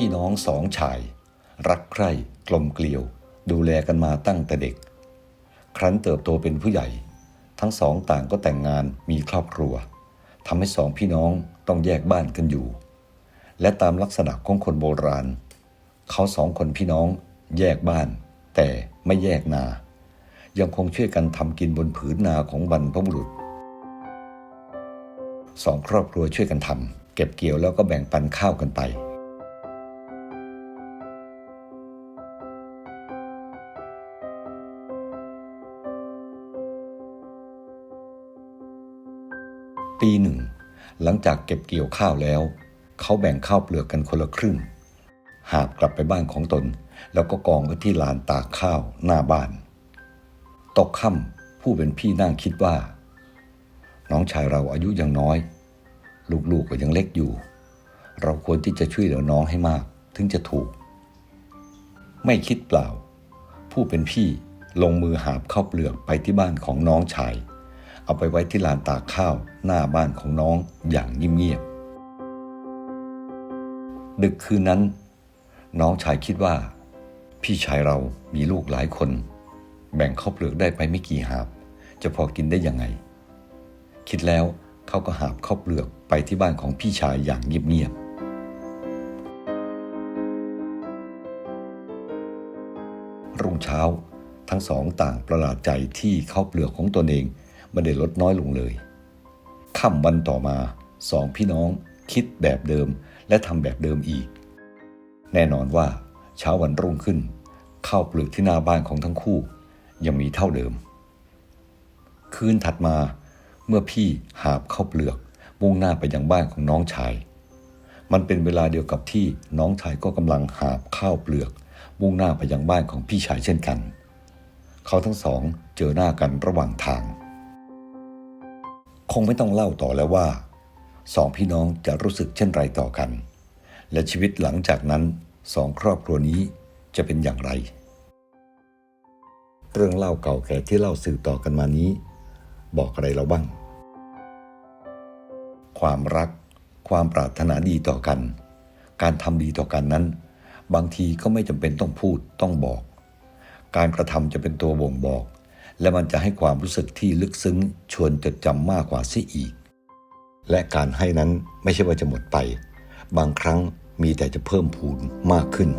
พี่น้องสองชาย รักใคร่กลมเกลียว ดูแลกันมาตั้งแต่เด็ก ครั้นเติบโตเป็นผู้ใหญ่ ทั้งสองต่างก็แต่งงานมีครอบครัวทำให้สองพี่น้องต้องแยกบ้านกันอยู่ และตามลักษณะของคนโบราณ เขาสองคนพี่น้องแยกบ้าน แต่ไม่แยกนา ยังคงช่วยกันทำกินบนผืนนาของบรรพบุรุษสองครอบครัวช่วยกันทำเก็บเกี่ยวแล้วก็แบ่งปันข้าวกันไป ปีหนึ่ง หลังจากเก็บเกี่ยวข้าวแล้ว เขาแบ่งข้าวเปลือกกันคนละครึ่ง หาบกลับไปบ้านของตน แล้วก็กองไว้ที่ลานตากข้าวหน้าบ้าน ตกค่ำผู้เป็นพี่นั่งคิดว่า น้องชายเราอายุยังน้อย ลูกๆก็ยังเล็กอยู่ เราควรที่จะช่วยเหลือน้องให้มาก ถึงจะถูก ไม่คิดเปล่า ผู้เป็นพี่ลงมือหาบข้าวเปลือกไปที่บ้านของน้องชาย เอาไปไว้ที่ลานตากข้าวหน้าบ้านของน้องอย่างเงียบๆดึกคืนนั้น น้องชายคิดว่า พี่ชายเรามีลูกหลายคน แบ่งข้าวเปลือกได้ไปไม่กี่หาบ จะพอกินได้ยังไง คิดแล้วเขาก็หาบข้าวเปลือกไปที่บ้านของพี่ชายอย่างเงียบๆรุ่งเช้า ทั้งสองต่างประหลาดใจที่ข้าวเปลือกของตนเอง ไม่ได้ลดน้อยลงเลยค่ำวันต่อมาสองพี่น้องคิดแบบเดิมและทำแบบเดิมอีก แน่นอนว่าเช้าวันรุ่งขึ้น ข้าวเปลือกที่หน้าบ้านของทั้งคู่ ยังมีเท่าเดิม คืนถัดมาเมื่อพี่หาบข้าวเปลือกมุ่งหน้าไปยังบ้านของน้องชาย มันเป็นเวลาเดียวกับที่น้องชายก็กำลังหาบข้าวเปลือก มุ่งหน้าไปยังบ้านของพี่ชายเช่นกัน เขาทั้งสองเจอหน้ากันระหว่างทาง คงไม่ต้องเล่าต่อแล้วว่าสองพี่น้องจะรู้สึกเช่นไรต่อกัน และชีวิตหลังจากนั้นสองครอบครัวนี้จะเป็นอย่างไร เรื่องเล่าเก่าแก่ที่เล่าสืบต่อกันมานี้ บอกอะไรเราบ้าง ความรัก ความปรารถนาดีต่อกัน การทำดีต่อกันนั้น บางทีก็ไม่จำเป็นต้องพูดต้องบอก การกระทำจะเป็นตัวบ่งบอก และมันจะให้ความรู้สึกที่ลึกซึ้งชวนจดจำมากกว่าซิอีก และการให้นั้นไม่ใช่ว่าจะหมดไป บางครั้งมีแต่จะเพิ่มพูนมากขึ้น